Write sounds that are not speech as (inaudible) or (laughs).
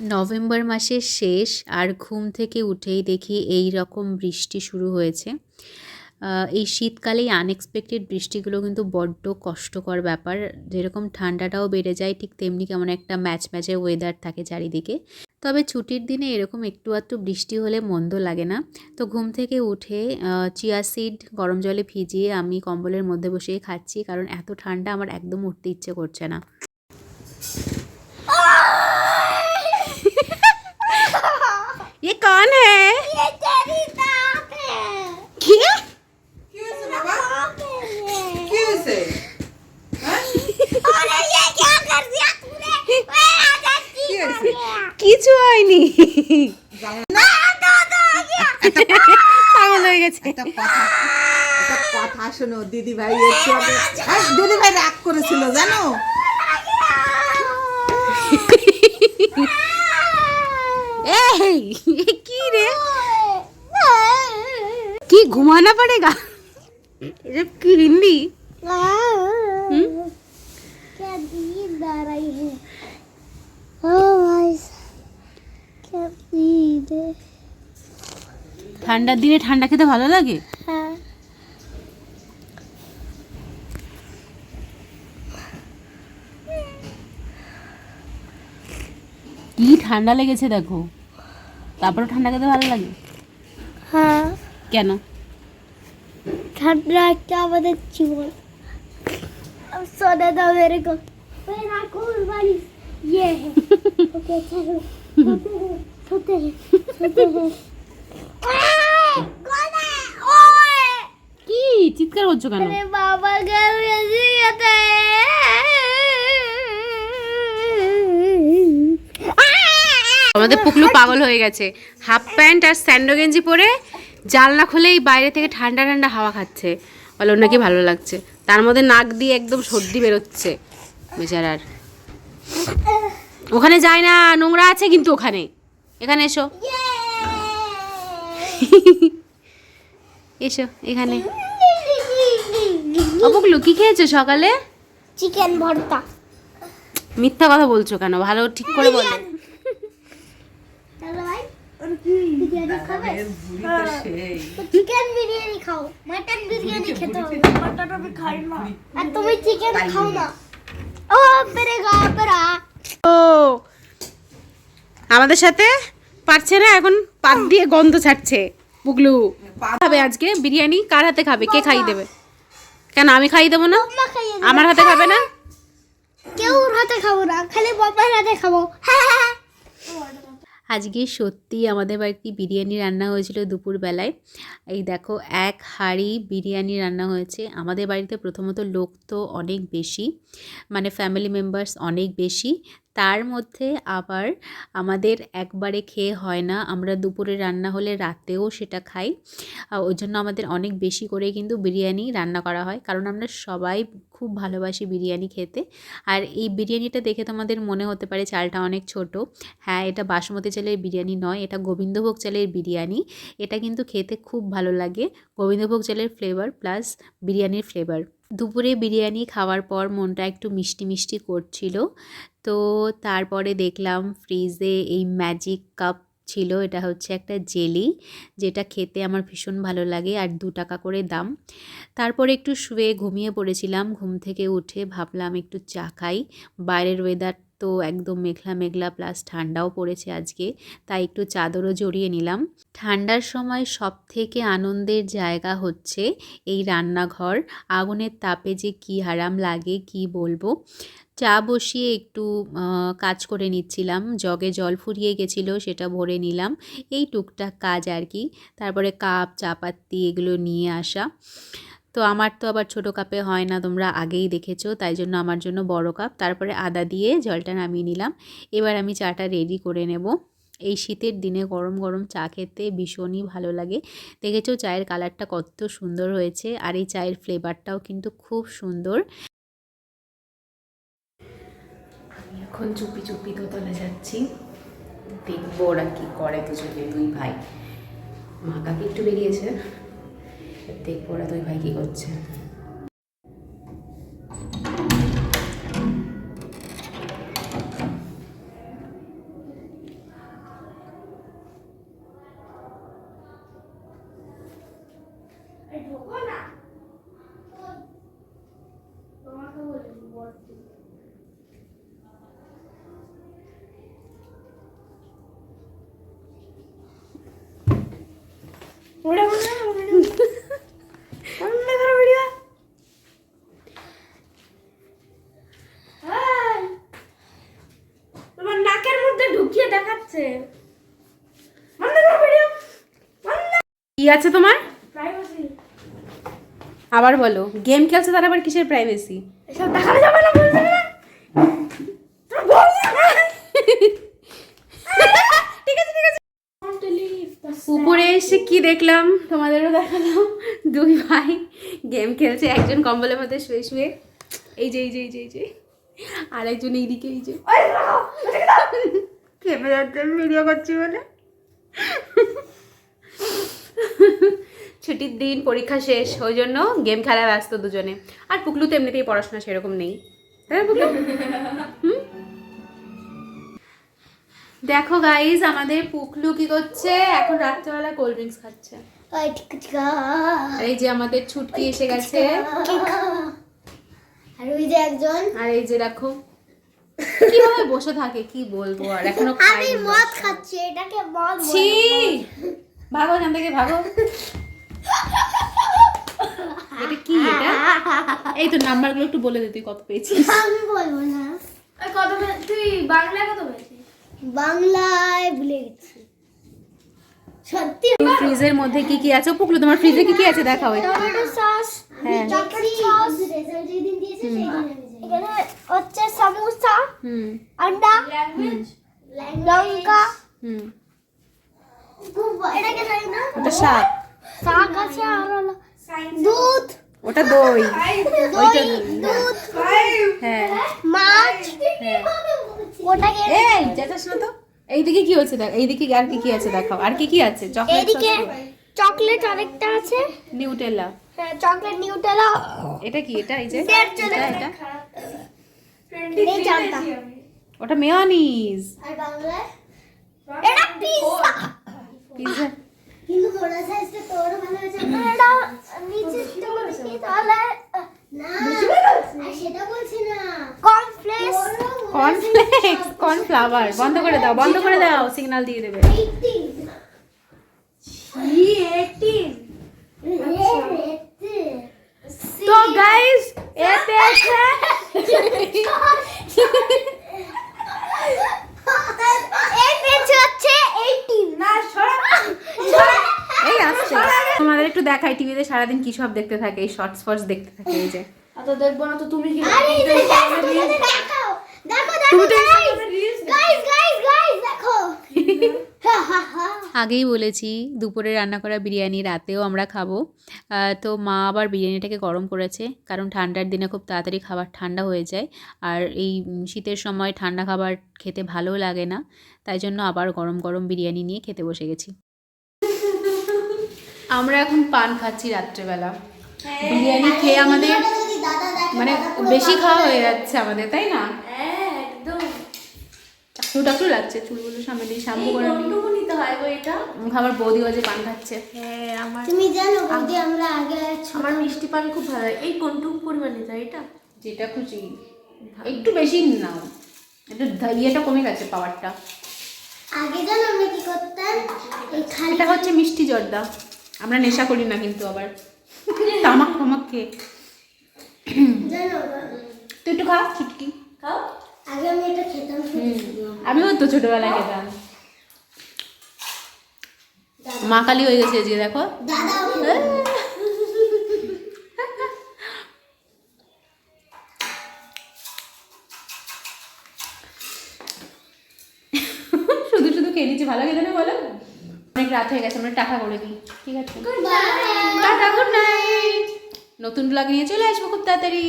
November মাসের শেষ আর ঘুম থেকে উঠেই দেখি এই রকম বৃষ্টি শুরু হয়েছে। এই শীতকালেই আনএক্সপেক্টেড বৃষ্টিগুলো কিন্তু বড্ড কষ্টকর ব্যাপার। যেরকম ঠান্ডাটাও বেড়ে যায়, ঠিক তেমনি কেমন একটা ম্যাচ ম্যাচের ওয়েদার থাকে চারিদিকে। তবে ছুটির দিনে এরকম একটু আধটু বৃষ্টি হলে মন্দ লাগে না। তো ঘুম থেকে উঠে চিয়া সিড গরম জলে ভিজিয়ে আমি কম্বলের মধ্যে বসেই খাচ্ছি, কারণ এত ঠান্ডা আমার একদম উঠতে ইচ্ছে করছে না। পাগল হয়ে গেছে। কথা শোনো দিদি ভাই দিদি ভাই রাগ করেছিল জানো? কি রে? কি ঘুমানা পড়েগা কি হিন্দি ঠান্ডার দিনে ঠান্ডা খেতে ভালো লাগে हाँ কি ঠান্ডা লেগেছে দেখো তারপরে ঠান্ডা খেতে ভালো লাগে हाँ কেন ठंडा क्या बता जीवन अब सोने दो मेरे को मेरा कुर्बानी ये है ओके चलो सोते हैं কি চিৎকার করছ কেন? বাবা আমাদের পুকলু পাগল হয়ে গেছে। হাফ প্যান্ট আর স্যান্ডো গেঞ্জি পরে জানলা খুলেই বাইরে থেকে ঠান্ডা ঠান্ডা হাওয়া খাচ্ছে। বলে ওনাকে ভালো লাগছে। তার মধ্যে নাক দিয়ে একদম সর্দি বেরোচ্ছে। বেচারার। ওখানে যায় না নোংরা আছে কিন্তু ওখানে। এখানে এসো। (laughs) এসো এখানে। অপুকলু কি খেয়েছো সকালে? চিকেন ভর্তা। মিথ্যা কথা বলছো কেন? ভালো ঠিক করে বলো। চলো ভাই বিরিয়ানি খাবে? বুড়ি তো সেই। তো চিকেন বিরিয়ানি খাও। মটন বিরিয়ানি খেতে হবে। মটন আমি খাই না। আর তুমি চিকেন খাও না। ও মেরে গা পেরা ও। আমাদের সাথে পারছে না এখন পাত দিয়ে গন্ধ ছাড়ছে পুগলু খাবে আজকে? বিরিয়ানি? কার হাতে খাবে? কে খাইয়ে দেবে? কেন আমি খাইয়ে দেবো না। আমার হাতে খাবে না? কেউ হাতে খাব না খালি বাবার হাতে খাব। (laughs) আজকে সত্যি আমাদের বাড়িতে বিরিয়ানি রান্না হয়েছিল দুপুরবেলায়। এই দেখো এক হাঁড়ি বিরিয়ানি রান্না হয়েছে। আমাদের বাড়িতে প্রথমত লোক তো অনেক বেশি মানে ফ্যামিলি মেম্বার্স অনেক বেশি। তার মধ্যে আবার আমাদের একবারে খেয়ে হয় না। আমরা দুপুরে রান্না হলে রাতেও সেটা খাই। ওই জন্য আমাদের অনেক বেশি করে কিন্তু বিরিয়ানি রান্না করা হয়। কারণ আমরা সবাই খুব ভালোবাসি বিরিয়ানি খেতে। আর এই বিরিয়ানিটা দেখে তোমাদের মনে হতে পারে চালটা অনেক ছোট। হ্যাঁ এটা বাসমতি চালের বিরিয়ানি নয়, এটা গোবিন্দভোগ চালের বিরিয়ানি। এটা কিন্তু খেতে খুব ভালো লাগে। গোবিন্দভোগ চালের ফ্লেভার প্লাস বিরিয়ানির ফ্লেভার দুপুরে বিরিয়ানি খাওয়ার পর মনটা একটু মিষ্টি মিষ্টি করছিল। তো তারপরে দেখলাম ফ্রিজে এই ম্যাজিক কাপ ছিল, এটা হচ্ছে একটা জেলি যেটা খেতে আমার ভীষণ ভালো লাগে আর দু টাকা করে দাম। তারপরে একটু শুয়ে ঘুমিয়ে পড়েছিলাম, ঘুম থেকে উঠে ভাবলাম একটু চা খাই। বাইরের ওয়েদার তো একদম মেঘলা মেঘলা প্লাস ঠান্ডাও পড়েছে আজকে, তাই একটু চাদরও জড়িয়ে নিলাম। ঠান্ডার সময় সব থেকে আনন্দের জায়গা হচ্ছে এই রান্নাঘর। আগুনের তাপে যে কী হারাম লাগে, কি বলব? চা বসিয়ে একটু কাজ করে নিচ্ছিলাম। জগে জল ফুরিয়ে গেছিল, সেটা ভরে নিলাম। এই টুকটাক কাজ আর কি। তারপরে কাপ, চাপাতি, এগুলো নিয়ে আসা। তো আমার তো আবার ছোটো কাপে হয় না, তোমরা আগেই দেখেছ, তাই জন্য আমার জন্য বড় কাপ। তারপরে আদা দিয়ে জলটা নামিয়ে নিলাম। এবার আমি চাটা রেডি করে নেব। এই শীতের দিনে গরম গরম চা খেতে ভীষণই ভালো লাগে। দেখেছ চায়ের কালারটা কত সুন্দর হয়েছে, আর এই চায়ের ফ্লেভারটাও কিন্তু খুব সুন্দর। এখন চুপি চুপি দোতলা যাচ্ছি। দেখব ওরা কি করে দুজনে, দুই ভাই। মা কাকি একটু বেরিয়েছে। দেখব ওরা দুই ভাই কি করছে। ওরা am I? আছে তোমার? আবার বলো গেম খেলছে তার আবার কিসের প্রাইভেসি এসব দেখানো যাবে না বলবে না। তুমি বলবে না। ঠিক আছে ঠিক আছে। Want to leave the উপরে এসে কি দেখলাম? তোমাদেরও দেখালাম। দুই ভাই গেম খেলছে একজন কম্বলের মধ্যে শুয়ে শুয়ে। এই যে এই যে এই যে এই যে। আর একজন এইদিকে এই যে। খেপে যাচ্ছে ভিডিও করছি বলে। ছুটির দিন পরীক্ষা শেষ ওই জন্য গেম খেলা ব্যস্ত দুজনে। আর পুকলু তো এমনিতেই পড়াশোনা সেরকম নেই। তাই পুকলু? হুম? দেখো গাইজ আমাদের পুকলু কি করছে? এখন রাত্রেবেলা কোল্ড ড্রিঙ্কস খাচ্ছে। এই যে আমাদের ছুটকি এসে গেছে। আর ওই যে একজন। আর এই যে দেখো কীভাবে বসে থাকে কি বলব? আর এখনও আমি মদ খাচ্ছি এটাকে মদ ছি! ভাগো এখান থেকে ভাগো। এটা কি এটা? এই তো নাম্বারগুলো একটু বলে দে তুই কত পেয়েছিস? আমি বলব না। কত তুই বাংলায় কত পেয়েছিস? বাংলায় ভুলে গেছি। সত্যি? ফ্রিজের মধ্যে কি কি আছে? ও পুকলু তোমার ফ্রিজে কি কি আছে দেখাও একটু টমেটো সস হ্যাঁ। Chocolate sauce. এখানে হচ্ছে সমোসা হুম। আন্ডা লঙ্কা। হুম। এটাকে জানি না? ওটা শাক শাক আছে আর হলো দুধ ওটা দই ওইটা দুধ হ্যাঁ মাছ হ্যাঁ ওটাকে এই যাচ্ছিস না তো এইদিকে কি হচ্ছে দেখ এইদিকে আর কি কি আছে দেখাও আর কি কি আছে চকলেট এদিকে চকলেট আরেকটা আছে নিউটেলা হ্যাঁ চকলেট নিউটেলা এটা কি এটা এই যে এটা এটা ওটা মেয়নিজ আর বাংলায় এটা পিৎজা কিন্তু বড় সাইজটা তোর ভালো হয়েছে এটা নিচে তোর কি তাহলে না আর সেটা বলছি না কর্নফ্লেক্স কর্নফ্লাওয়ার বন্ধ করে দাও বন্ধ করে দাও সিগন্যাল দিয়ে দেবে। তো গাইস এ পেয়েছে এই পেজ হচ্ছে 18 না তোমাদের একটু দেখাই টিভিতে সারাদিন কি সব দেখতে থাকে এই শর্টস ফর্টস দেখতে থাকে এই যে। অত দেখব না তো তুমি কি (laughs) আগেই বলেছি দুপুরে রান্না করা বিরিয়ানি রাতেও আমরা খাব। তো মা আবার বিরিয়ানিটাকে গরম করেছে কারণ ঠান্ডার দিনে খুব তাড়াতাড়ি খাবার ঠান্ডা হয়ে যায়। আর এই শীতের সময় ঠান্ডা খাবার খেতে ভালো লাগে না তাই জন্য আবার গরম গরম বিরিয়ানি নিয়ে খেতে বসে গেছি। আমরা এখন পান খাচ্ছি রাত্রেবেলা। বিরিয়ানি খেয়ে আমাদের মানে বেশি খাওয়া হয়ে যাচ্ছে আমাদের তাই না? হ্যাঁ চাকরু লাগছে চুলগুলো সামনে দিয়ে শ্যাম্পু করে নিই নিতে হয় গো এটা। খাবার বৌদি যে পান খাচ্ছে। হ্যাঁ আমার তুমি জানো বৌদি আমরা আগে আমার মিষ্টি পান খুব ভালো এই কোনটুকু পরিমাণ হয় এটা? যেটা খুশি। একটু বেশি নাও। একটু ইয়েটা কমে গেছে পাওয়ারটা। আগে জানো আমরা কি করতাম? এটা হচ্ছে মিষ্টি জর্দা। আমরা নেশা করি না কিন্তু আবার। তামাক ফামাক খেয়ে। জানো তুই একটু খা চুটকি খাও। আগে আমি এটা খেতাম শুধু আমিও তো ছোটবেলায় খেতাম। মা কালী হয়ে গেছে যে দেখো। শুধু শুধু খেয়ে নিচ্ছি ভালো খেতে না বলো? অনেক রাত হয়ে গেছে আমরা টাকা করে দিই ঠিক আছে? টাটা গুড নাইট নতুন ব্লগ নিয়ে চলে আসব খুব তাড়াতাড়ি।